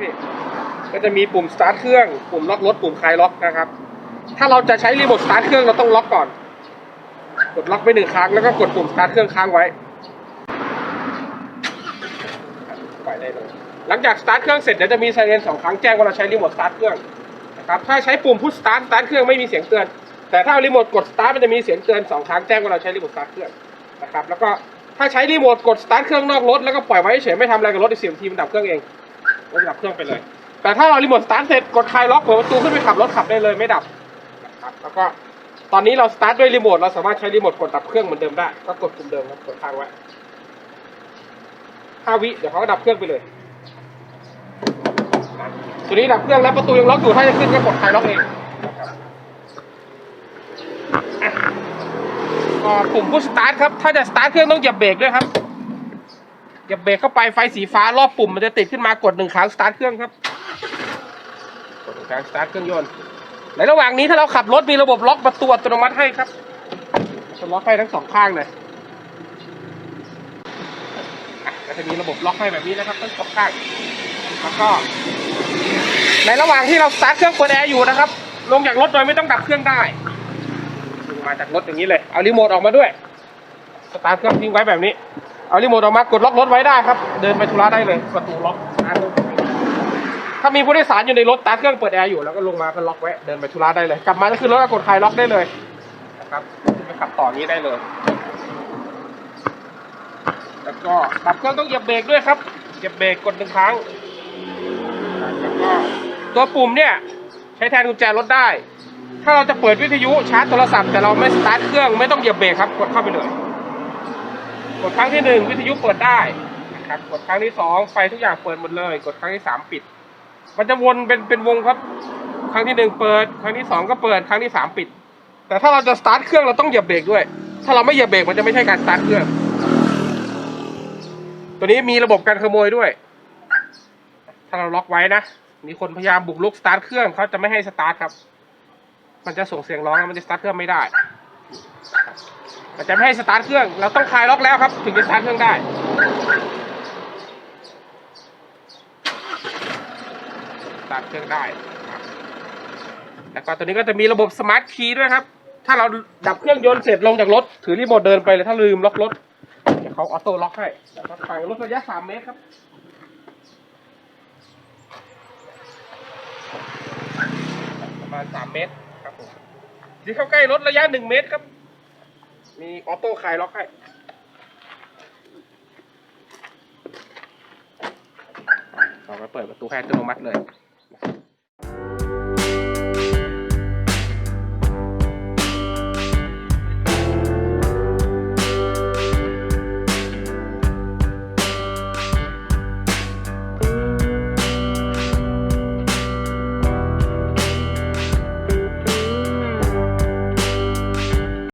พี่ ก็จะมีปุ่มสตาร์ทเครื่อง ปุ่มล็อกรถ ปุ่มคลายล็อกนะครับ ถ้าเราจะใช้รีโมทสตาร์ทเครื่องเราต้องล็อกก่อน กดล็อกไปหนึ่งครั้งแล้วก็กดปุ่มสตาร์ทเครื่องค้างไว้ไปได้เลย หลังจากสตาร์ทเครื่องเสร็จเดี๋ยวจะมีไซเรนสองครั้งแจ้งว่าเราใช้รีโมทสตาร์ทเครื่องนะครับ ถ้าใช้ปุ่มพุชสตาร์ทสตาร์ทเครื่องไม่มีเสียงเตือน แต่ถ้ารีโมทกดสตาร์ทมันจะมีเสียงเตือนสองครั้งแจ้งว่าเราใช้รีโมทสตาร์ทเครื่องนะครับ แล้วก็ถ้าใช้รีโมทกดสตาร์ทเครื่องนอกรถแล้วก็ปล่อยไว้เฉยไม่ทำอะไรกับรถอีกสิบทีมันดับเครื่องเอง รถดับเครื่องไปเลย แต่ถ้าเรารีโมทสตาร์ทเสร็จกดคลายล็อกเปิดประตูขึ้นไปขับรถขับได้เลยไม่ดับนะครับแล้วก็ตอนนี้เราสตาร์ทด้วยรีโมทเราสามารถใช้รีโมทกดดับเครื่องเหมือนเดิมได้ ก็กดปุ่มเดิมครับกดค้างไว้ห้าวิเดี๋ยวเขาก็ดับเครื่องไปเลยตัวนี้ดับเครื่องแล้วประตูยังล็อกอยู่ถ้าจะขึ้นก็กดคลายล็อกเองก็ปุ่มพุชสตาร์ทครับ ถ้าจะสตาร์ทเครื่องต้องเหยียบเบรกด้วยครับ เหยียบเบรกเข้าไปไฟสีฟ้ารอบปุ่มมันจะติดขึ้นมากดหนึ่งครั้งสตาร์ทเครื่องครับกดหนึ่งครั้งสตาร์ทเครื่องยนต์ในระหว่างนี้ถ้าเราขับรถมีระบบล็อกประตูอัตโนมัติให้ครับจะล็อกให้ทั้งสองข้างเลยก็จะมีระบบล็อกให้แบบนี้นะครับทั้งสองข้างแล้วก็ ในระหว่างที่เราสตาร์ทเครื่องเปิดแอร์อยู่นะครับ ลงจากรถโดยไม่ต้องดับเครื่องได้ลงมาจากรถอย่างนี้เลย เอารีโมทออกมาด้วย สตาร์ทเครื่องทิ้งไว้แบบนี้ เอารีโมทออกมากดล็อกรถไว้ได้ครับ เดินไปธุระได้เลย ประตูล็อกอะถ้ามีผู้โดยสารอยู่ในรถตาร์ทเครื่องเปิดแอร์อยู่แล้วก็ลงมาก็ล็อกไว้เดินไปธุระได้เลย กลับมาก็คือรถก็กดคลายล็อกได้เลยนะครับไปขับต่อนี้ได้เลย แล้วก็ดับเครื่องต้องเหยียบเบรกด้วยครับเหยียบเบรกกดหนึ่งครั้งแล้วก็ตัวปุ่มเนี่ยใช้แทนกุญแจรถได้ ถ้าเราจะเปิดวิทยุชาร์จโทรศัพท์แต่เราไม่สตาร์ทเครื่องไม่ต้องเหยียบเบรกครับกดเข้าไปเลย กดครั้งที่หนึ่งวิทยุเปิดได้นะครับกดครั้งที่สองไฟทุกอย่างเปิดหมดเลย กดครั้งที่สามปิด มันจะวนเป็นเป็นวงครับ ครั้งที่หนึ่งเปิด ครั้งที่สองก็เปิด ครั้งที่สามปิด แต่ถ้าเราจะสตาร์ทเครื่องเราต้องเหยียบเบรกด้วย ถ้าเราไม่เหยียบเบรกมันจะไม่ใช่การสตาร์ทเครื่อง ตัวนี้มีระบบการขโมยด้วย ถ้าเราล็อกไว้นะ มีคนพยายามบุกรุกสตาร์ทเครื่องเขาจะไม่ให้สตาร์ทครับ มันจะส่งเสียงร้องมันจะสตาร์ทเครื่องไม่ได้ มันจะไม่ให้สตาร์ทเครื่อง เราต้องคลายล็อกแล้วครับ ถึงจะสตาร์ทเครื่องได้ สตาร์ทเครื่องได้ แล้วก็ตัวนี้ก็จะมีระบบสมาร์ทคีย์ด้วยครับ ถ้าเราดับเครื่องยนต์เสร็จลงจากรถ ถือรีโมทเดินไปเลย ถ้าลืมล็อกรถเดี๋ยวเขาออโต้ล็อกให้นะครับฝั่งรถระยะสามเมตรครับประมาณสามเมตรครับผมที่เข้าใกล้รถระยะหนึ่งเมตรครับ มีออโต้คลายล็อกให้เราไปเปิดประตูให้อัตโนมัติเลย